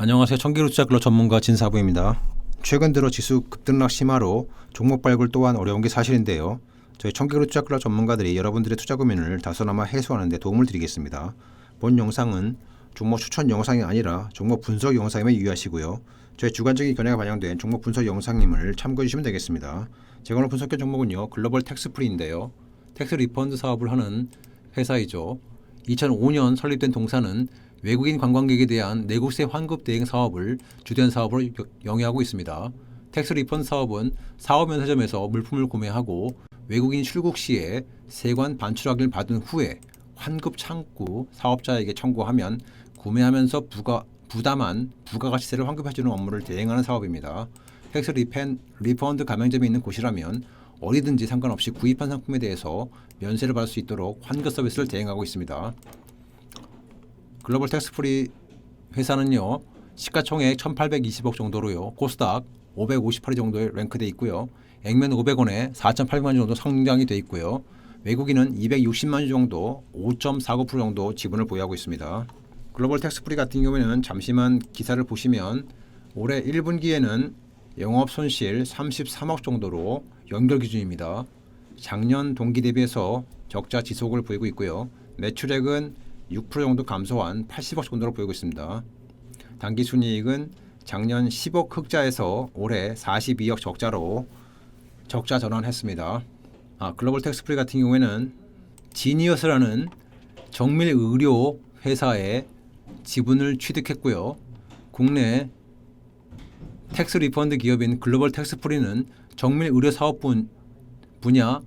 안녕하세요. 청기루 투자클럽 전문가 진사부입니다. 최근 들어 지수 급등락 심화로 종목 발굴 또한 어려운 게 사실인데요. 저희 청기루 투자클럽 전문가들이 여러분들의 투자 고민을 다소나마 해소하는 데 도움을 드리겠습니다. 본 영상은 종목 추천 영상이 아니라 종목 분석 영상임을 유의하시고요. 저희 주관적인 견해가 반영된 종목 분석 영상임을 참고해 주시면 되겠습니다. 제가 오늘 분석한 종목은요. 글로벌 텍스프리인데요. 텍스 리펀드 사업을 하는 회사이죠. 2005년 설립된 동사는 외국인 관광객에 대한 내국세 환급 대행 사업을 주된 사업으로 여- 영위하고 있습니다. 텍스 리펀드 사업은 사업 면세점에서 물품을 구매하고 외국인 출국 시에 세관 반출 확인을 받은 후에 환급 창구 사업자에게 청구하면 구매하면서 부가 부담한 부가가치세를 환급해주는 업무를 대행하는 사업입니다. 텍스 리펜, 리펀드 가맹점이 있는 곳이라면 어디든지 상관없이 구입한 상품에 대해서 면세를 받을 수 있도록 환급 서비스를 대행하고 있습니다. 글로벌 텍스프리 회사는요 시가총액 1,820억 정도로요 코스닥 558위 정도에 랭크돼 있고요 액면 500원에 4,800만 주 정도 상장이 돼 있고요 외국인은 260만 주 정도 5.49% 정도 지분을 보유하고 있습니다. 글로벌 텍스프리 같은 경우에는 잠시만 기사를 보시면 올해 1분기에는 영업 손실 33억 정도로 연결 기준입니다. 작년 동기 대비해서 적자 지속을 보이고 있고요. 매출액은 6% 정도 감소한 80억 정도로 보이고 있습니다. 단기 순이익은 작년 10억 흑자에서 올해 42억 적자로 적자 전환했습니다. 아, 글로벌 텍스프리 같은 경우에는 지니어스라는 정밀 의료 회사의 지분을 취득했고요. 국내 텍스 리펀드 기업인 글로벌 텍스프리는 정밀 의료 사업 분, 분야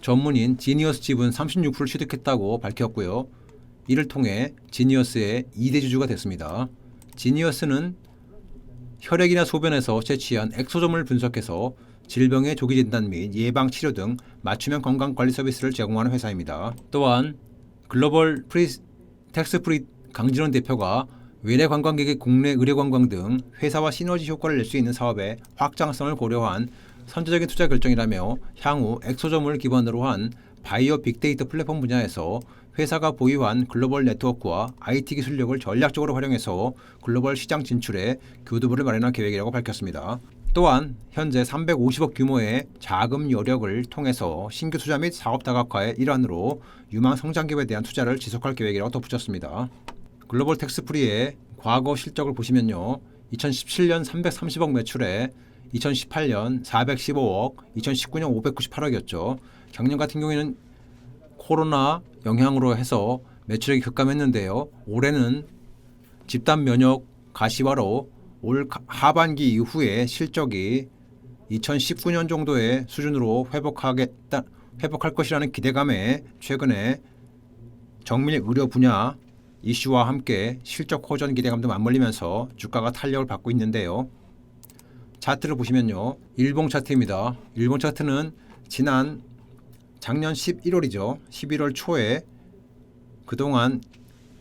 전문인 지니어스 지분 36%를 취득했다고 밝혔고요. 이를 통해 지니어스의 2대 주주가 됐습니다. 지니어스는 혈액이나 소변에서 채취한 엑소점을 분석해서 질병의 조기 진단 및 예방 치료 등 맞춤형 건강 관리 서비스를 제공하는 회사입니다. 또한 글로벌 프리 텍스 프리 강진원 대표가 외래 관광객의 국내 의료 관광 등 회사와 시너지 효과를 낼 수 있는 사업의 확장성을 고려한 선제적인 투자 결정이라며 향후 엑소점을 기반으로 한 바이오 빅데이터 플랫폼 분야에서 회사가 보유한 글로벌 네트워크와 IT 기술력을 전략적으로 활용해서 글로벌 시장 진출에 교두보를 마련할 계획이라고 밝혔습니다. 또한 현재 350억 규모의 자금 여력을 통해서 신규 투자 및 사업 다각화의 일환으로 유망 성장 기업에 대한 투자를 지속할 계획이라고 덧붙였습니다. 글로벌 텍스프리의 과거 실적을 보시면요. 2017년 330억 매출에 2018년 415억, 2019년 598억이었죠. 작년 같은 경우에는 코로나 영향으로 해서 매출액이 급감했는데요. 올해는 집단 면역 가시화로 올 가- 하반기 이후에 실적이 2019년 정도의 수준으로 회복하겠다 회복할 것이라는 기대감에 최근에 정밀 의료 분야 이슈와 함께 실적 호전 기대감도 맞물리면서 주가가 탄력을 받고 있는데요. 차트를 보시면요. 일봉 차트입니다. 일봉 차트는 지난 작년 11월이죠. 11월 초에 그동안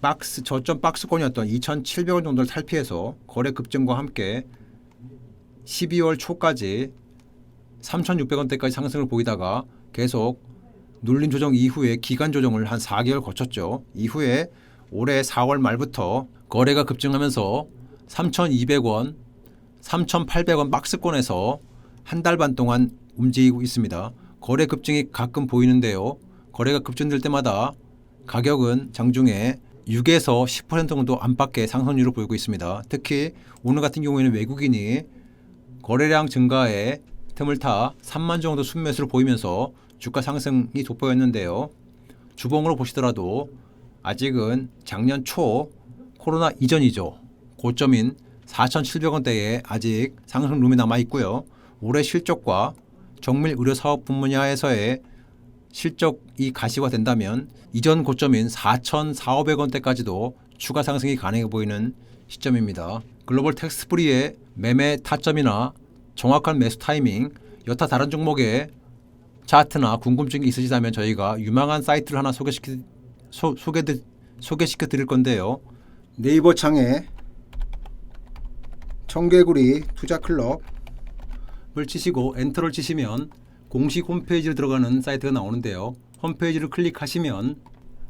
박스 저점 박스권이었던 2,700원 정도를 탈피해서 거래 급증과 함께 12월 초까지 3,600원대까지 상승을 보이다가 계속 눌림 조정 이후에 기간 조정을 한 4개월 거쳤죠. 이후에 올해 4월 말부터 거래가 급증하면서 3,200원, 3,800원 박스권에서 한 달 반 동안 움직이고 있습니다. 거래 급증이 가끔 보이는데요. 거래가 급증될 때마다 가격은 장중에 6에서 10% 정도 안팎의 상승률을 보이고 있습니다. 특히 오늘 같은 경우에는 외국인이 거래량 증가에 틈을 타 3만 정도 순매수를 보이면서 주가 상승이 돋보였는데요. 주봉으로 보시더라도 아직은 작년 초 코로나 이전이죠. 고점인 4,700원대에 아직 상승 룸이 남아 있고요. 올해 실적과 정밀 의료 사업 분야에서의 실적이 가시화된다면 이전 고점인 4,400원대까지도 추가 상승이 가능해 보이는 시점입니다. 글로벌 텍스프리의 매매 타점이나 정확한 매수 타이밍, 여타 다른 종목의 차트나 궁금증이 있으시다면 저희가 유망한 사이트를 하나 소개시켜 소, 소개 소개시켜 드릴 건데요. 네이버 창에 청개구리 투자 클럽 을 치시고 엔터를 치시면 공식 홈페이지로 들어가는 사이트가 나오는데요. 홈페이지를 클릭하시면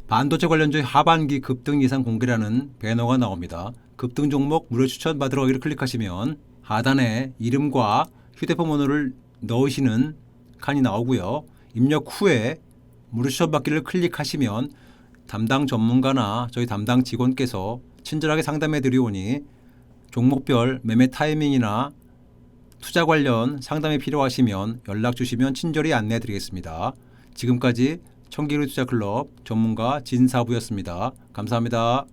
반도체 관련주의 하반기 급등 예상 공개라는 배너가 나옵니다. 그 급등 종목 무료 추천 받으러 여기를 클릭하시면 하단에 이름과 휴대폰 번호를 넣으시는 칸이 나오고요. 입력 후에 무료 추천 받기를 클릭하시면 담당 전문가나 저희 담당 직원께서 친절하게 상담해 드리오니 종목별 매매 타이밍이나 투자 관련 상담이 필요하시면 연락 주시면 친절히 안내해 드리겠습니다. 지금까지 청기루 투자 클럽 전문가 진사부였습니다. 감사합니다.